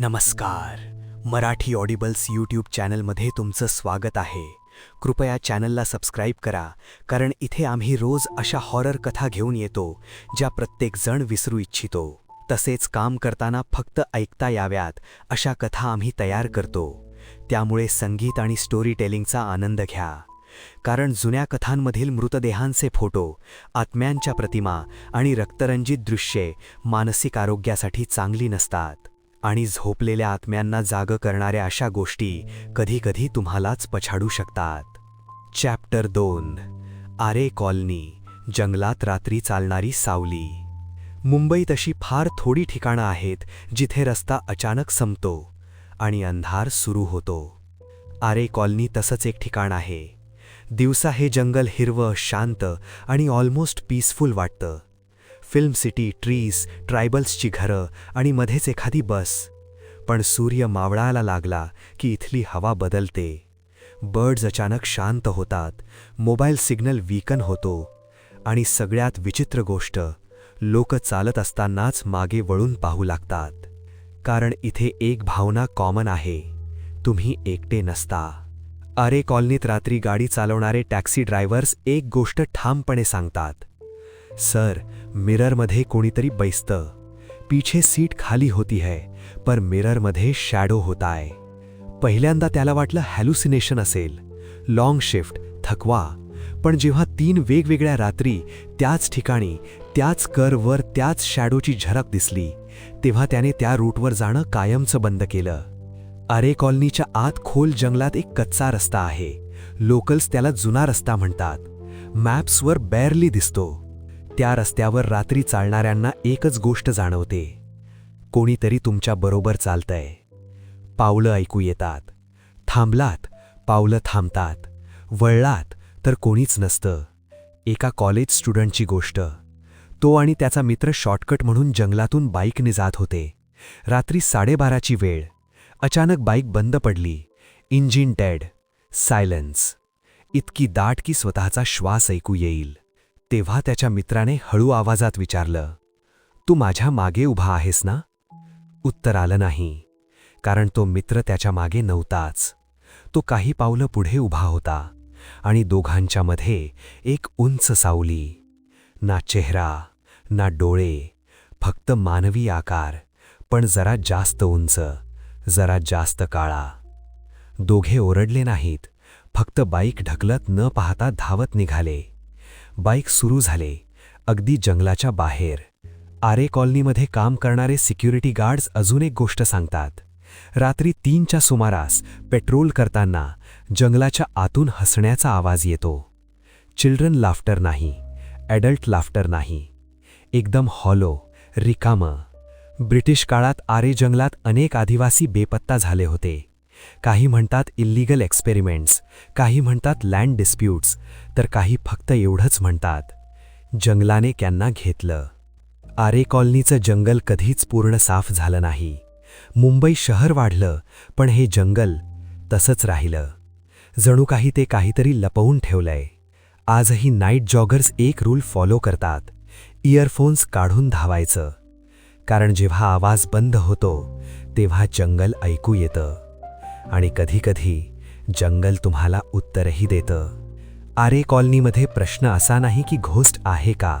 नमस्कार. मराठी ऑडिबल्स यूट्यूब चॅनलमध्ये तुमचं स्वागत आहे. कृपया चॅनलला सबस्क्राईब करा कारण इथे आम्ही रोज अशा हॉरर कथा घेऊन येतो ज्या प्रत्येकजण विसरू इच्छितो. तसेच काम करताना फक्त ऐकता याव्यात अशा कथा आम्ही तयार करतो. त्यामुळे संगीत आणि स्टोरी टेलिंगचा आनंद घ्या. कारण जुन्या कथांमधील मृतदेहांचे फोटो आत्म्यांच्या प्रतिमा आणि रक्तरंजित दृश्ये मानसिक आरोग्यासाठी चांगली नसतात. आणि झोपलेल्या आत्म्यांना जाग करणाऱ्या अशा गोष्टी कधीकधी तुम्हालाच पछाडू शकतात. चॅप्टर दोन. आरे कॉलनी जंगलात रात्री चालणारी सावली. मुंबईत अशी फार थोडी ठिकाणं आहेत जिथे रस्ता अचानक संपतो आणि अंधार सुरू होतो. आरे कॉलनी तसंच एक ठिकाण आहे. दिवसा हे जंगल हिरवं शांत आणि ऑलमोस्ट पीसफुल वाटतं. फिल्म सिटी ट्रीज ट्रायबल्सची घरं आणि मध्येच एखादी बस. पण सूर्य मावळायला लागला की इथली हवा बदलते. बर्ड्स अचानक शांत होतात. मोबाईल सिग्नल वीकन होतो. आणि सगळ्यात विचित्र गोष्ट लोक चालत असतानाच मागे वळून पाहू लागतात. कारण इथे एक भावना कॉमन आहे. तुम्ही एकटे नसता. अरे कॉलनीत रात्री गाडी चालवणारे टॅक्सी ड्रायव्हर्स एक गोष्ट ठामपणे सांगतात. सर मिररमध्ये कोणीतरी बैसतं. पीछे सीट खाली होती है पर मिररमध्ये शॅडो होताय. पहिल्यांदा त्याला वाटलं हॅल्युसिनेशन असेल. लाँग शिफ्ट थकवा. पण जेव्हा तीन वेगवेगळ्या रात्री त्याच ठिकाणी त्याच करवर त्याच शॅडोची झरक दिसली तेव्हा त्याने त्या रूटवर जाणं कायमचं बंद केलं. अरे कॉलनीच्या आत खोल जंगलात एक कच्चा रस्ता आहे. लोकल्स त्याला जुना रस्ता म्हणतात. मॅप्सवर बॅरली दिसतो. त्या रस्त्यावर रात्री चालणाऱ्यांना एकच गोष्ट जाणवते. कोणीतरी तुमच्या बरोबर चालतंय. पावलं ऐकू येतात. थांबलात पावलं थांबतात. वळलात तर कोणीच नसतं. एका कॉलेज स्टुडंटची गोष्ट. तो आणि त्याचा मित्र शॉर्टकट म्हणून जंगलातून बाईकने जात होते. रात्री साडेबाराची वेळ. अचानक बाईक बंद पडली. इंजिन डेड सायलन्स इतकी दाट की स्वतःचा श्वास ऐकू येईल. तेव्हा त्याच्या मित्राने हळू आवाजात विचारलं तू माझ्या मागे उभा आहेस ना? उत्तर आलं नाही कारण तो मित्र त्याच्यामागे नव्हताच. तो काही पावलं पुढे उभा होता आणि दोघांच्या मध्ये एक उंच सावली ना चेहरा ना डोळे फक्त मानवी आकार पण जरा जास्त उंच जरा जास्त काळा. दोघे ओरडले नाहीत फक्त बाईक ढकलत न पाहता धावत निघाले. बाईक सुरू झाले. अगदी जंगलाच्या बाहेर. आरे कॉलनीमध्ये काम करणारे सिक्युरिटी गार्ड्स अजून एक गोष्ट सांगतात. रात्री तीनच्या सुमारास पेट्रोल करताना जंगलाच्या आतून हसण्याचा आवाज येतो. चिल्ड्रन लाफ्टर नाही. ॲडल्ट लाफ्टर नाही. एकदम हॉलो रिकामं. ब्रिटिश काळात आरे जंगलात अनेक आदिवासी बेपत्ता झाले होते. काही म्हणतात इल्लीगल एक्सपेरिमेंट्स काही म्हणतात लँड डिस्प्यूट्स तर काही फक्त एवढंच म्हणतात. जंगलाने त्यांना घेतलं. आरे कॉलनीचं जंगल कधीच पूर्ण साफ झालं नाही. मुंबई शहर वाढलं पण हे जंगल तसंच राहिलं. जणू काही ते काहीतरी लपवून ठेवलंय. आजही नाईट जॉगर्स एक रूल फॉलो करतात. इयरफोन्स काढून धावायचं. कारण जेव्हा आवाज बंद होतो तेव्हा जंगल ऐकू येतं. आणि कधीकधी जंगल तुम्हाला उत्तरही देतं. आरे कॉलनीमध्ये प्रश्न असा नाही की घोस्ट आहे का?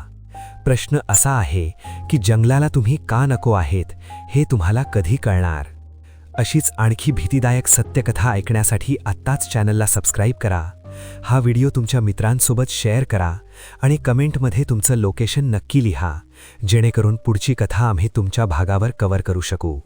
प्रश्न असा आहे की जंगलाला तुम्ही का नको आहेत हे तुम्हाला कधी कळणार? अशीच आणखी भीतीदायक सत्यकथा ऐकण्यासाठी आत्ताच चॅनलला सबस्क्राईब करा. हा व्हिडिओ तुमच्या मित्रांसोबत शेअर करा आणि कमेंटमध्ये तुमचं लोकेशन नक्की लिहा जेणेकरून पुढची कथा आम्ही तुमच्या भागावर कव्हर करू शकू.